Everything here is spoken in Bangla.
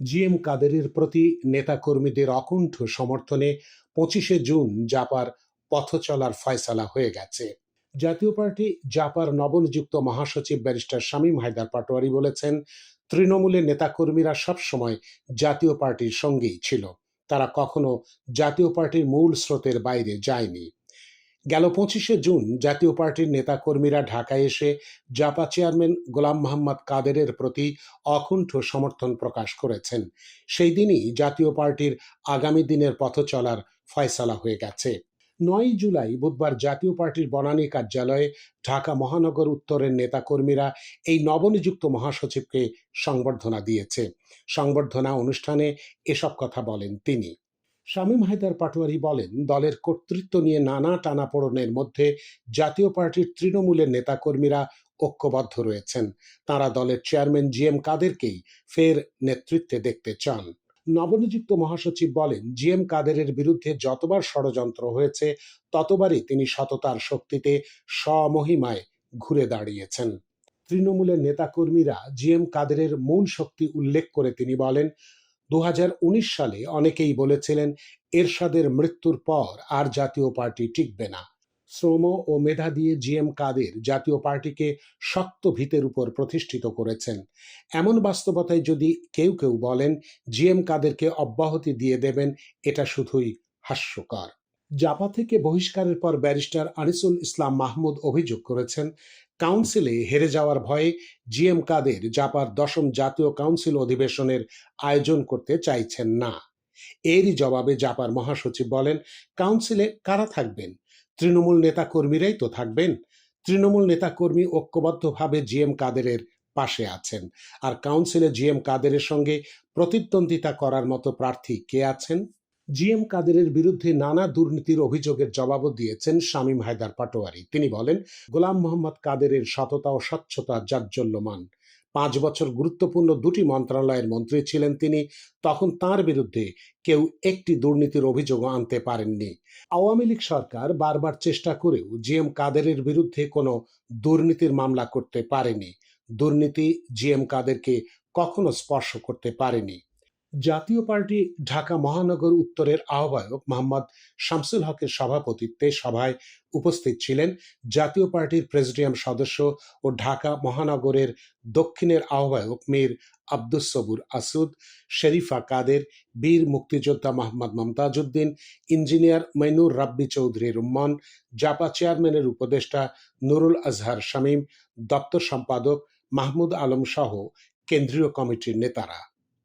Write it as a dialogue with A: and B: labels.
A: জি এম কাদেরের প্রতি নেতাকর্মীদের অকুণ্ঠ সমর্থনে পঁচিশে জুন জাপার পথ চলার ফয়সালা হয়ে গেছে। জাতীয় পার্টি জাপার নবনিযুক্ত মহাসচিব ব্যারিস্টার শামীম হায়দার পাটোয়ারি বলেছেন, তৃণমূলের নেতাকর্মীরা সবসময় জাতীয় পার্টির সঙ্গেই ছিল। তারা কখনো জাতীয় পার্টির মূল স্রোতের বাইরে যায়নি। গেল পঁচিশে জুন জাতীয় পার্টির নেতাকর্মীরা ঢাকায় এসে জাপা চেয়ারম্যান গোলাম মোহাম্মদ কাদেরের প্রতি অকুণ্ঠ সমর্থন প্রকাশ করেছেন। সেই দিনই জাতীয় পার্টির আগামী দিনের পথ চলার ফয়সালা হয়ে গেছে। নয় জুলাই বুধবার জাতীয় পার্টির বনানী কার্যালয়ে ঢাকা মহানগর উত্তরের নেতাকর্মীরা এই নবনিযুক্ত মহাসচিবকে সংবর্ধনা দিয়েছে। সংবর্ধনা অনুষ্ঠানে এসব কথা বলেন তিনি। শামীম হায়দার পাটোয়ারি বলেন, দলের কর্তৃত্ব নিয়ে নানা টানাপোড়েনের মধ্যে জাতীয় পার্টির তৃণমূলের নেতাকর্মীরা ঐক্যবদ্ধ রয়েছেন। তারা দলের চেয়ারম্যান জি এম কাদেরকেই ফের নেতৃত্বে দেখতে চান। নবনিযুক্ত মহাসচিব বলেন, জি এম কাদেরের বিরুদ্ধে যতবার ষড়যন্ত্র হয়েছে, ততবারই তিনি সততার শক্তিতে স্বমহিমায় ঘুরে দাঁড়িয়েছেন। তৃণমূলের নেতাকর্মীরা জি এম কাদেরের মূল শক্তি উল্লেখ করে তিনি বলেন দু হাজার উনিশ সালে অনেকেই বলেছিলেন, এরশাদের মৃত্যুর পর আর জাতীয় পার্টি টিকবে না। শ্রম ও মেধা দিয়ে জি এম কাদের জাতীয় পার্টিকে শক্ত ভিতের উপর প্রতিষ্ঠিত করেছেন। এমন বাস্তবতায় যদি কেউ কেউ বলেন, জি এম কাদেরকে অব্যাহতি দিয়ে দেবেন, এটা শুধুই হাস্যকর। জাপা থেকে বহিষ্কারের পর ব্যারিস্টার আনিসুল ইসলাম মাহমুদ অভিযোগ করেছেন, কাউন্সিলে হেরে যাওয়ার ভয়ে জি এম কাদের জাপার দশম জাতীয় কাউন্সিল অধিবেশনের আয়োজন করতে চাইছেন না। এরই জবাবে জাপার মহাসচিব বলেন, কাউন্সিলে কারা থাকবেন? তৃণমূল নেতাকর্মীরাই তো থাকবেন। তৃণমূল নেতাকর্মী ঐক্যবদ্ধভাবে জি এম কাদেরের পাশে আছেন। আর কাউন্সিলে জি এম কাদেরের সঙ্গে প্রতিদ্বন্দ্বিতা করার মতো প্রার্থী কে আছেন? জি এম কাদেরের বিরুদ্ধে নানা দুর্নীতির অভিযোগের জবাবও দিয়েছেন শামীম হায়দার পাটোয়ারি। তিনি বলেন, গোলাম মোহাম্মদ কাদেরের সততা ও স্বচ্ছতা জাজ্জল্যমান। পাঁচ বছর গুরুত্বপূর্ণ দুটি মন্ত্রণালয়ের মন্ত্রী ছিলেন তিনি, তখন তার বিরুদ্ধে কেউ একটি দুর্নীতির অভিযোগও আনতে পারেননি। আওয়ামী লীগ সরকার বারবার চেষ্টা করেও জি এম কাদেরের বিরুদ্ধে কোনো দুর্নীতির মামলা করতে পারেনি। দুর্নীতি জি এম কাদেরকে কখনো স্পর্শ করতে পারেনি। জাতীয় পার্টি ঢাকা মহানগর উত্তরের আহ্বায়ক মোহাম্মদ শামসুল হকের সভাপতিত্বে সভায় উপস্থিত ছিলেন জাতীয় পার্টির প্রেসিডিয়াম সদস্য ও ঢাকা মহানগরের দক্ষিণের আহ্বায়ক মীর আব্দুস সবুর আসুদ, শরীফা কাদের, বীর মুক্তিযোদ্ধা মোহাম্মদ মমতাজউদ্দিন, ইঞ্জিনিয়ার মৈনুর রাব্বি চৌধুরী রুম্মান, জাপা চেয়ারম্যানের উপদেষ্টা নুরুল আজহার শামীম, দপ্তর সম্পাদক মাহমুদ আলম সহ কেন্দ্রীয় কমিটির নেতারা।